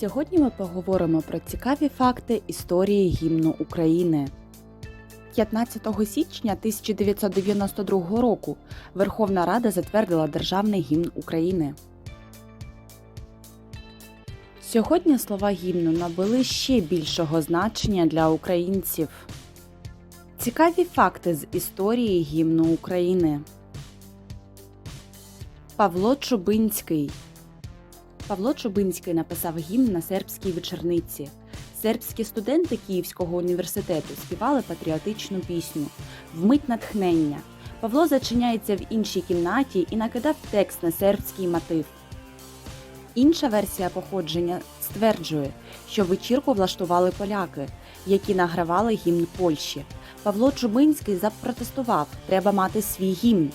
Сьогодні ми поговоримо про цікаві факти історії гімну України. 15 січня 1992 року Верховна Рада затвердила Державний гімн України. Сьогодні слова гімну набули ще більшого значення для українців. Цікаві факти з історії гімну України. Павло Чубинський Павло Чубинський написав гімн на сербській вечорниці. Сербські студенти Київського університету співали патріотичну пісню Вмить натхнення. Павло зачиняється в іншій кімнаті і накидав текст на сербський мотив. Інша версія походження стверджує, що вечірку влаштували поляки, які награвали гімн Польщі. Павло Чубинський запротестував, треба мати свій гімн,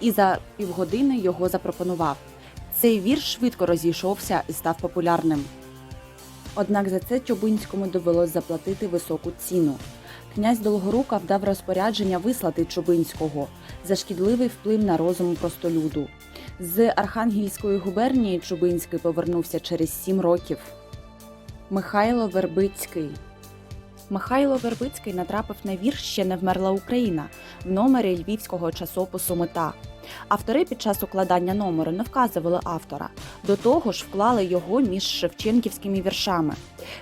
і за півгодини його запропонував. Цей вірш швидко розійшовся і став популярним. Однак за це Чубинському довелось заплатити високу ціну. Князь Долгорука вдав розпорядження вислати Чубинського за шкідливий вплив на розум простолюду. З Архангельської губернії Чубинський повернувся через сім років. Михайло Вербицький Михайло Вербицький натрапив на вірш Ще не вмерла Україна в номері львівського часопису Мета. Автори під час укладання номеру не вказували автора, до того ж вклали його між шевченківськими віршами.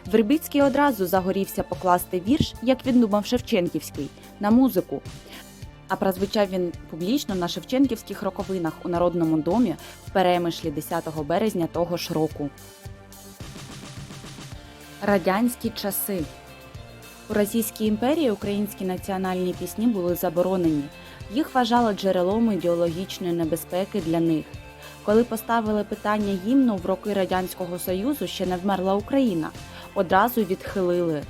Вербицький одразу загорівся покласти вірш, як він думав Шевченківський, на музику. А прозвучав він публічно на Шевченківських роковинах у Народному домі в Перемишлі 10 березня того ж року. Радянські часи у Російській імперії українські національні пісні були заборонені. Їх вважали джерелом ідеологічної небезпеки для них. Коли поставили питання гімну в роки Радянського Союзу ще не вмерла Україна, одразу відхилили.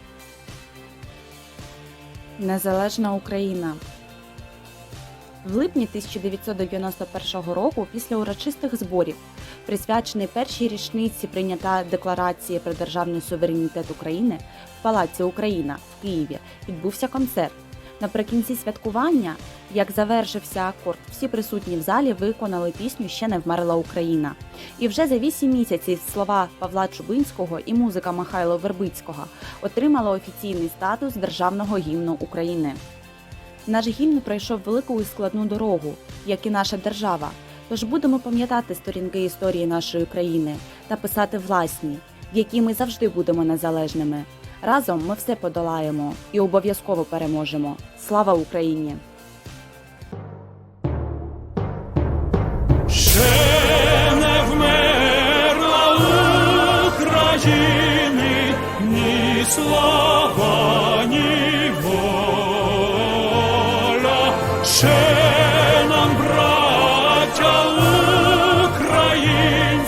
Незалежна Україна. В липні 1991 року, після урочистих зборів, присвячений першій річниці прийняття декларації про державний суверенітет України в Палаці Україна в Києві, відбувся концерт. Наприкінці святкування, як завершився акорд, всі присутні в залі виконали пісню Ще не вмерла Україна. І вже за вісім місяців слова Павла Чубинського і музика Михайла Вербицького отримали офіційний статус державного гімну України. Наш гімн пройшов велику і складну дорогу, як і наша держава. Тож будемо пам'ятати сторінки історії нашої країни та писати власні, в якій ми завжди будемо незалежними. Разом ми все подолаємо і обов'язково переможемо. Слава Україні! Ще не вмерла України ні слава, ні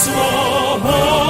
свободу.